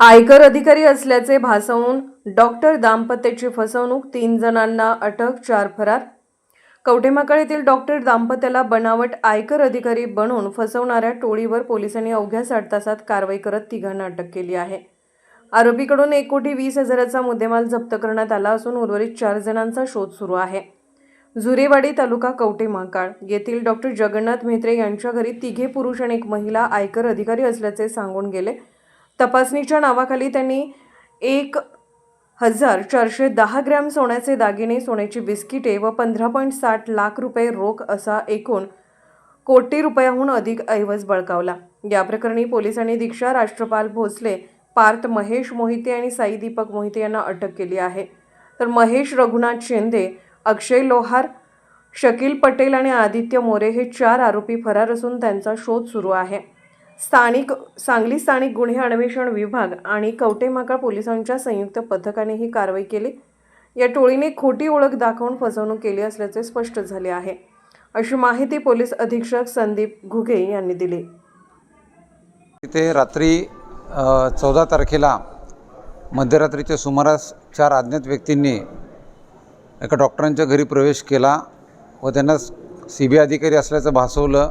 आयकर अधिकारी असल्याचे भासवून डॉक्टर दाम्पत्याची फसवणूक तीन जणांना अटक चार फरार. कवठेमाकळ येथील डॉक्टर दाम्पत्याला बनावट आयकर अधिकारी बनवून फसवणाऱ्या टोळीवर पोलिसांनी अवघ्या साठ तासात कारवाई करत तिघांना अटक केली आहे. आरोपीकडून एक कोटी वीस हजाराचा मुद्देमाल जप्त करण्यात आला असून उर्वरित चार जणांचा शोध सुरू आहे. जुरेवाडी तालुका कवठे महाकाळ येथील डॉक्टर जगन्नाथ म्हेत्रे यांच्या घरी तिघे पुरुष आणि एक महिला आयकर अधिकारी असल्याचे सांगून गेले. तपासणीच्या नावाखाली त्यांनी एक हजार चारशे दहा ग्रॅम सोन्याचे दागिने सोन्याची बिस्किटे व पंधरा पॉईंट साठ लाख रुपये रोख असा एकूण कोटी रुपयाहून अधिक ऐवज बळकावला. या प्रकरणी पोलिसांनी दीक्षा राष्ट्रपाल भोसले पार्थ महेश मोहिते आणि साई दीपक मोहिते यांना अटक केली आहे. तर महेश रघुनाथ शिंदे अक्षय लोहार शकील पटेल आणि आदित्य मोरे हे चार आरोपी फरार असून त्यांचा शोध सुरू आहे. स्थानिक सांगली स्थानिक गुन्हे अन्वेषण विभाग आणि कवटेमाका पोलिसांच्या संयुक्त पथकाने ही कारवाई केली. या टोळीने खोटी ओळख दाखवून फसवणूक केली असल्याचे स्पष्ट झाले आहे. अशी माहिती पोलीस अधीक्षक संदीप घुगे यांनी दिली. तिथे रात्री चौदा तारखेला मध्यरात्रीच्या सुमारास चार अज्ञात व्यक्तींनी एका डॉक्टरांच्या घरी प्रवेश केला व त्यांना सी बी आय अधिकारी असल्याचं भासवलं.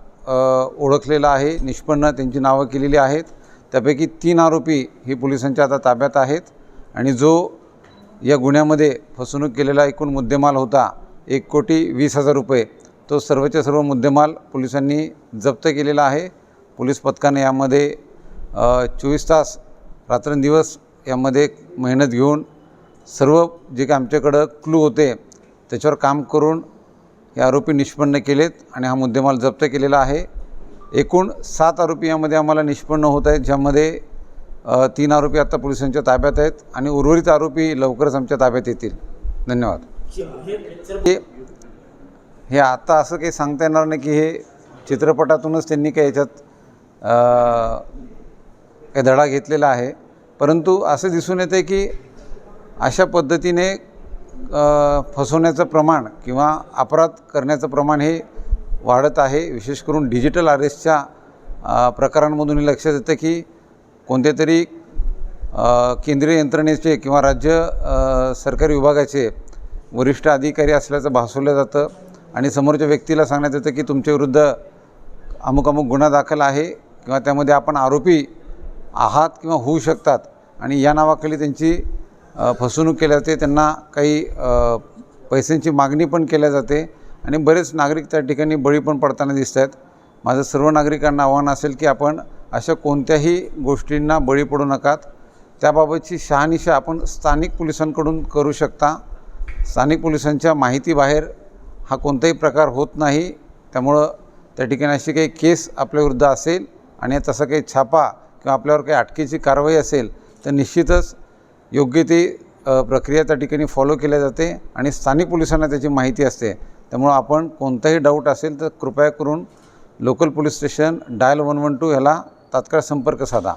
ओळखलेलं आहे. निष्पन्न त्यांची नावं केलेली आहेत. त्यापैकी तीन आरोपी हे पोलिसांच्या आता ताब्यात आहेत. आणि जो या गुन्ह्यामध्ये फसवणूक केलेला एकूण मुद्देमाल होता एक कोटी वीस हजार रुपये तो सर्वच्या सर्व मुद्देमाल पोलिसांनी जप्त केलेला आहे. पोलीस पथकाने यामध्ये चोवीस तास रात्रंदिवस यामध्ये मेहनत घेऊन सर्व जे काही आमच्याकडं क्लू होते त्याच्यावर काम करून हे आरोपी निष्पन्न केलेत आणि हा मुद्देमाल जप्त केलेला आहे. एकूण सात आरोपी यामध्ये आम्हाला निष्पन्न होत आहेत ज्यामध्ये तीन आरोपी आता पोलिसांच्या ताब्यात आहेत आणि उर्वरित आरोपी लवकरच आमच्या ताब्यात येतील. धन्यवाद. हे हे आता असं काही सांगता येणार नाही की हे चित्रपटातूनच त्यांनी काही याच्यात काही धडा घेतलेला आहे. परंतु असं दिसून येतं की अशा पद्धतीने फसवण्याचं प्रमाण किंवा अपराध करण्याचं प्रमाण हे वाढत आहे. विशेष करून डिजिटल अरेस्टच्या प्रकारांमधून हे लक्षात येतं की कोणत्या तरी केंद्रीय यंत्रणेचे किंवा राज्य सरकारी विभागाचे वरिष्ठ अधिकारी असल्याचं भासवलं जातं आणि समोरच्या व्यक्तीला सांगण्यात येतं की तुमच्याविरुद्ध अमुक अमुक गुन्हा दाखल आहे किंवा त्यामध्ये आपण आरोपी आहात किंवा होऊ शकतात आणि या नावाखाली त्यांची फसवणूक केली जाते. त्यांना काही पैशांची मागणी पण केल्या जाते आणि बरेच नागरिक त्या ठिकाणी बळी पण पडताना दिसत आहेत. माझं सर्व नागरिकांना आव्हान असेल की आपण अशा कोणत्याही गोष्टींना बळी पडू नकात. त्याबाबतची शहानिशा आपण स्थानिक पोलिसांकडून करू शकता. स्थानिक पोलिसांच्या माहितीबाहेर हा कोणताही प्रकार होत नाही. त्यामुळं त्या ठिकाणी अशी काही केस आपल्याविरुद्ध असेल आणि तसा काही छापा किंवा आपल्यावर काही अटकेची कारवाई असेल तर निश्चितच योग्य ते प्रक्रिया त्या ठिकाणी फॉलो केल्या जाते आणि स्थानिक पोलिसांना त्याची माहिती असते. त्यामुळं आपण कोणताही डाऊट असेल तर कृपया करून local police station dial one one two ह्याला तात्काळ संपर्क साधा.